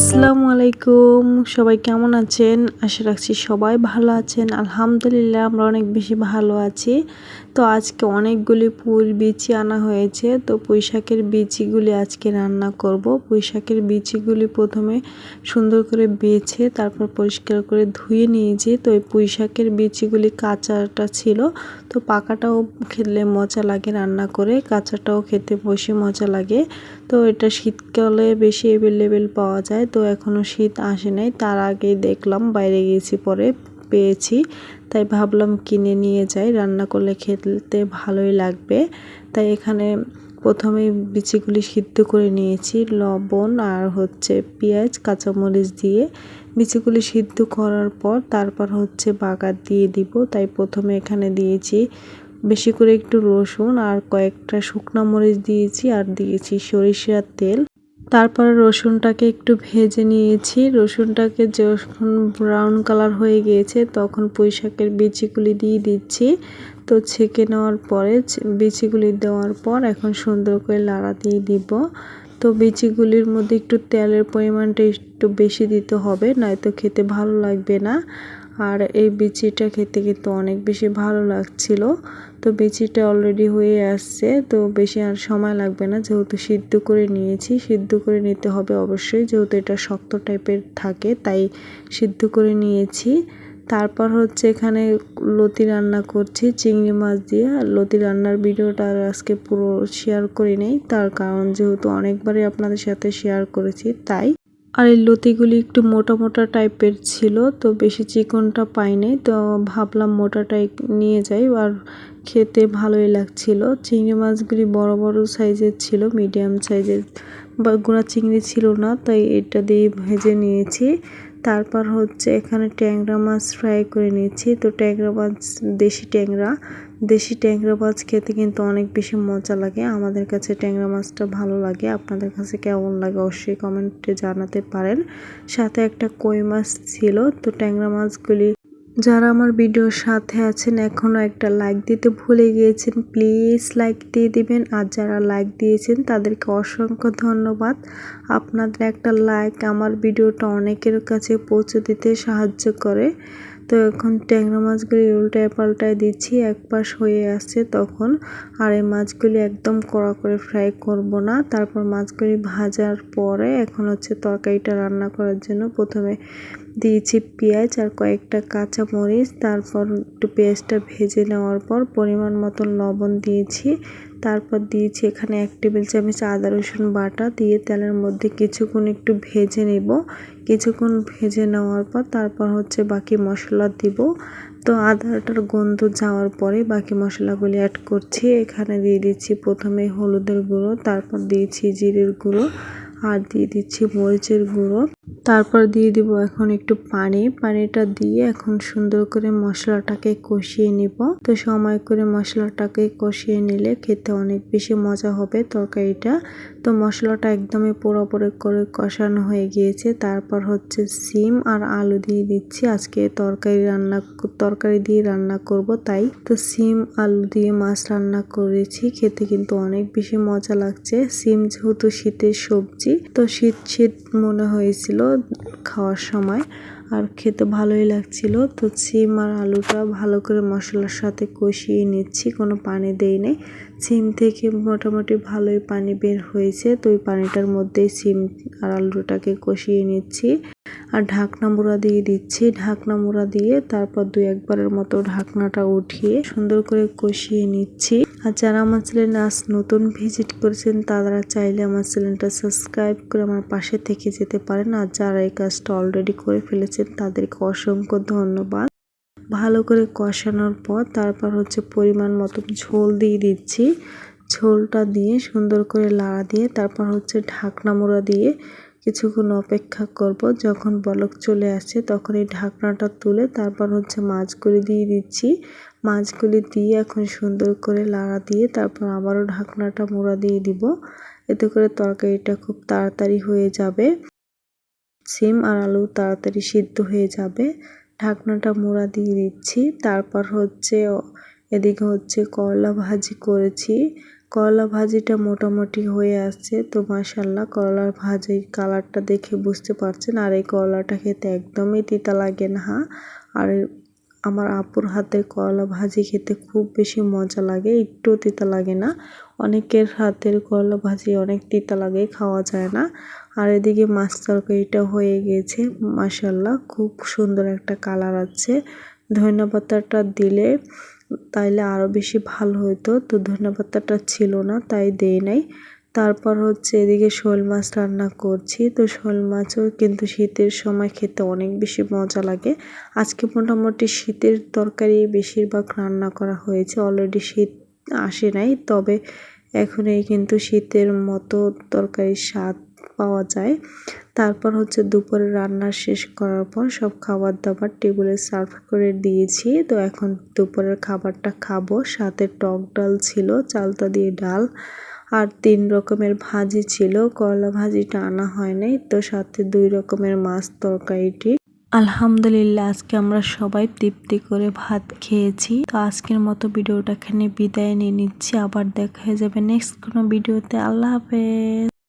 আসসালামু আলাইকুম। সবাই কেমন আছেন? আশা রাখছি সবাই ভালো আছেন। আলহামদুলিল্লাহ, আমরা অনেক বেশি ভালো আছি। তো আজকে অনেকগুলি পুর বিচি আনা হয়েছে। তো পুঁইশাকের বিচিগুলি আজকে রান্না করব। পুঁইশাকের বিচিগুলি প্রথমে সুন্দর করে বেছে, তারপর পরিষ্কার করে ধুয়ে নিয়েছি। তো এই পুঁইশাকের বিচিগুলি কাঁচাটা ছিল। তো পাকাটাও খেলে মজা লাগে রান্না করে, কাঁচাটাও খেতে বেশি মজা লাগে। তো এটা শীতকালে বেশি অ্যাভেলেবেল পাওয়া যায়। তো এখনও শীত আসে নাই, তার আগেই দেখলাম, বাইরে গিয়েছি পরে। পেয়েছি, তাই ভাবলাম কিনে নিয়ে যাই। রান্না করলে খেতে ভালোই লাগবে। তাই এখানে প্রথমে বিচিগুলি সিদ্ধ করে নিয়েছি, লবণ আর হচ্ছে পেঁয়াজ, কাঁচামরিচ দিয়ে। বিচিগুলি সিদ্ধ করার পর তারপর হচ্ছে বাগার দিয়ে দিব। তাই প্রথমে এখানে দিয়েছি বেশি করে একটু রসুন আর কয়েকটা শুকনো মরিচ দিয়েছি আর দিয়েছি সরিষার তেল। তারপরে রসুনটাকে একটু ভেজে নিয়েছি। রসুনটাকে যখন ব্রাউন কালার হয়ে গিয়েছে, তখন পুঁই শাকের বিচিগুলি দিয়ে দিচ্ছি। তো ছেঁকে নেওয়ার পরে, বিচিগুলি দেওয়ার পর এখন সুন্দর করে লাড়া দিয়ে দিব। তো বিচিগুলির মধ্যে একটু তেলের পরিমাণটা একটু বেশি দিতে হবে, নয়তো খেতে ভালো লাগবে না। আর এই বিচিটা খেতে কিন্তু অনেক বেশি ভালো লাগছিল। তো বিচিটা অলরেডি হয়ে আসছে, তো বেশি আর সময় লাগবে না। যেহেতু সিদ্ধ করে নিয়েছি, সিদ্ধ করে নিতে হবে অবশ্যই। যেহেতু এটা শক্ত টাইপের থাকে, তাই সিদ্ধ করে নিয়েছি। তারপর হচ্ছে এখানে লতি রান্না করছি, চিংড়ি মাছ দিয়ে। লতি রান্নার ভিডিওটা আজকে পুরো শেয়ার করি নেই তার কারণ যেহেতু অনেকবারই আপনাদের সাথে শেয়ার করেছি, তাই আর এই লতিগুলি একটু মোটা মোটা টাইপের ছিল, তো বেশি চিকনটা পাইনি, তো ভাবলাম মোটাটাই নিয়ে যাই আর খেতে ভালোই লাগছিল। চিংড়ি মাছগুলি বড় বড় সাইজের ছিল, মিডিয়াম সাইজের বা গুঁড়া চিংড়ি ছিল না, তাই এটা দিয়ে ভেজে নিয়েছি। তারপর হচ্ছে এখানে ট্যাংরা মাছ ফ্রাই করে নিয়েছি, তো ট্যাংরা মাছ, দেশি ট্যাংরা দেশি ট্যাংরা মাছ খেতে কিন্তু অনেক বেশি মজা লাগে। আমাদের কাছে ট্যাংরা মাছটা ভালো লাগে। আপনাদের কাছে কেমন লাগে অবশ্যই কমেন্টে জানাতে পারেন। সাথে একটা কই মাছ ছিল, তো ট্যাংরা মাছগুলি যারা আমার ভিডিওর সাথে আছেন এখনও একটা লাইক দিতে ভুলে গিয়েছেন প্লিজ লাইক দিয়ে দিবেন। আর যারা লাইক দিয়েছেন, তাদেরকে অসংখ্য ধন্যবাদ। আপনাদের একটা লাইক আমার ভিডিওটা অনেকের কাছে পৌঁছে দিতে সাহায্য করে। তো এখন ট্যাংরা মাছগুলি উল্টায় পাল্টায় দিচ্ছি, এক পাশ হয়ে আসছে তখন। আর এই মাছগুলি একদম কড়া করে ফ্রাই করব না। তারপর মাছগুলি ভাজার পরে এখন হচ্ছে তরকারিটা রান্না করার জন্য প্রথমে দিয়েছি পেঁয়াজ আর কয়েকটা কাঁচা মরিচ। তারপর একটু পেঁয়াজটা ভেজে নেওয়ার পর পরিমাণ মতো লবণ দিয়েছি। তারপর দিয়েছি এখানে এক টেবিল চামচ আদা, রসুন বাটা, দিয়ে তেলের মধ্যে কিছুক্ষণ একটু ভেজে নেব। কিছুক্ষণ ভেজে নেওয়ার পর তারপর হচ্ছে বাকি মশলা দিব। তো আদাটার গন্ধ যাওয়ার পরে বাকি মশলাগুলি অ্যাড করছি। এখানে দিয়ে দিচ্ছি প্রথমে হলুদের গুঁড়ো, তারপর দিয়েছি জিরের গুঁড়ো, আর দিয়ে দিচ্ছি মরিচের গুঁড়ো। তারপর দিয়ে দিব এখন একটু পানি। পানিটা দিয়ে এখন সুন্দর করে মশলাটাকে কষিয়ে নিব। তো সময় করে মশলাটাকে কষিয়ে নিলে খেতে অনেক বেশি মজা হবে তরকারিটা। তো মশলাটা একদমই পোড়াপোড়ে করে কষানো হয়ে গিয়েছে। তারপর হচ্ছে সিম আর আলু দিয়ে দিচ্ছি। আজকে তরকারি রান্না তরকারি দিয়ে রান্না করব তাই। তো সিম, আলু দিয়ে মাছ রান্না করেছি। খেতে কিন্তু অনেক বেশি মজা লাগছে। সিম যেহেতু শীতের সবজি, তো শীত শীত মনে হয়েছিল খাওয়ার সময়। আর খেতে ভালোই লাগছিল। তো সিম আর আলুটা ভালো করে মশলার সাথে কষিয়ে নিচ্ছি, কোনো পানি দেই নেই। সিম থেকে মোটামুটি ভালোই পানি বের হয়েছে। তো ওই পানিটার মধ্যেই সিম আর আলুটাকে কষিয়ে নিচ্ছি। আর ঢাকনা মোড়া দিয়ে দিচ্ছি। ঢাকনা মোড়া দিয়ে তারপর দু একবারের মতো ঢাকনাটা উঠিয়ে সুন্দর করে কষিয়ে নিচ্ছি। আর যারা আমার চ্যানেলে আজ নতুন ভিজিট করেছেন, তারা চাইলে আমার চ্যানেলটা সাবস্ক্রাইব করে আমার পাশে থেকে যেতে পারেন। আর যারা এই কাজটা অলরেডি করে ফেলেছেন, তাদেরকে অসংখ্য ধন্যবাদ। ভালো করে কষানোর পর তারপর হচ্ছে পরিমাণ মতো ঝোল দিয়ে দিচ্ছি। ঝোলটা দিয়ে সুন্দর করে লাড়া দিয়ে তারপর হচ্ছে ঢাকনা মোড়া দিয়ে কিছুক্ষণ অপেক্ষা করব। যখন বলক চলে আসে তখন এই ঢাকনাটা তুলে তারপর হচ্ছে মাছগুলি দিয়ে দিচ্ছি। মাছগুলি দিয়ে এখন সুন্দর করে লাড়া দিয়ে তারপর আবারও ঢাকনাটা মোড়া দিয়ে দিব। এতে করে তরকারিটা খুব তাড়াতাড়ি হয়ে যাবে। সিম আর আলু তাড়াতাড়ি সিদ্ধ হয়ে যাবে। ঢাকনাটা মোড়া দিয়ে দিচ্ছি। তারপর হচ্ছে এদিকে হচ্ছে করলা ভাজি করেছি। করলা ভাজিটা মোটামুটি হয়ে আসছে তো মাসাল্লাহ করলার ভাজির কালারটা দেখে বুঝতে পারছেন। আর এই করলাটা খেতে একদমই তিতা লাগে না হ্যাঁ? আর আমার আপুর হাতের করলা ভাজি খেতে খুব বেশি মজা লাগে একটু তিতা লাগে না। অনেকের হাতের করলা ভাজি অনেক তিতা লাগে, খাওয়া যায় না। আর এদিকে মাছ তরকারিটা হয়ে গেছে মাসাল্লাহ খুব সুন্দর একটা কালার আছে। ধন্যবাদটা দিলে তাইলে আরও বেশি ভালো হতো তো ধন্যবাদটা ছিল না, তাই দেই নাই। তারপর হচ্ছে এদিকে শোল মাছ রান্না করছি। তো শোল মাছও কিন্তু শীতের সময় খেতে অনেক বেশি মজা লাগে। আজকে মোটামুটি শীতের তরকারি বেশিরভাগ রান্না করা হয়েছে। অলরেডি শীত আসে নাই, তবে এখন এই কিন্তু শীতের মতো তরকারির স্বাদ পাওয়া যায়। তারপর হচ্ছে দুপুরে রান্না শেষ করার পর সব খাবার দাবার টেবিলে সার্ভ করে দিয়েছি। তো এখন দুপুরের খাবারটা খাব। সাথে টক ডাল ছিল, চালতা দিয়ে ডাল আর তিন রকমের ভাজি ছিল। করলা ভাজিটা আনা হয় নাই তো সাথে দুই রকমের মাছ তরকারিটি। আলহামদুলিল্লাহ, আজকে আমরা সবাই তৃপ্তি করে ভাত খেয়েছি। তো আজকের মতো ভিডিওটা এখানে বিদায় নিয়ে নিচ্ছি। আবার দেখা হয়ে যাবে নেক্সট কোনো ভিডিওতে। আল্লাহ হাফেজ।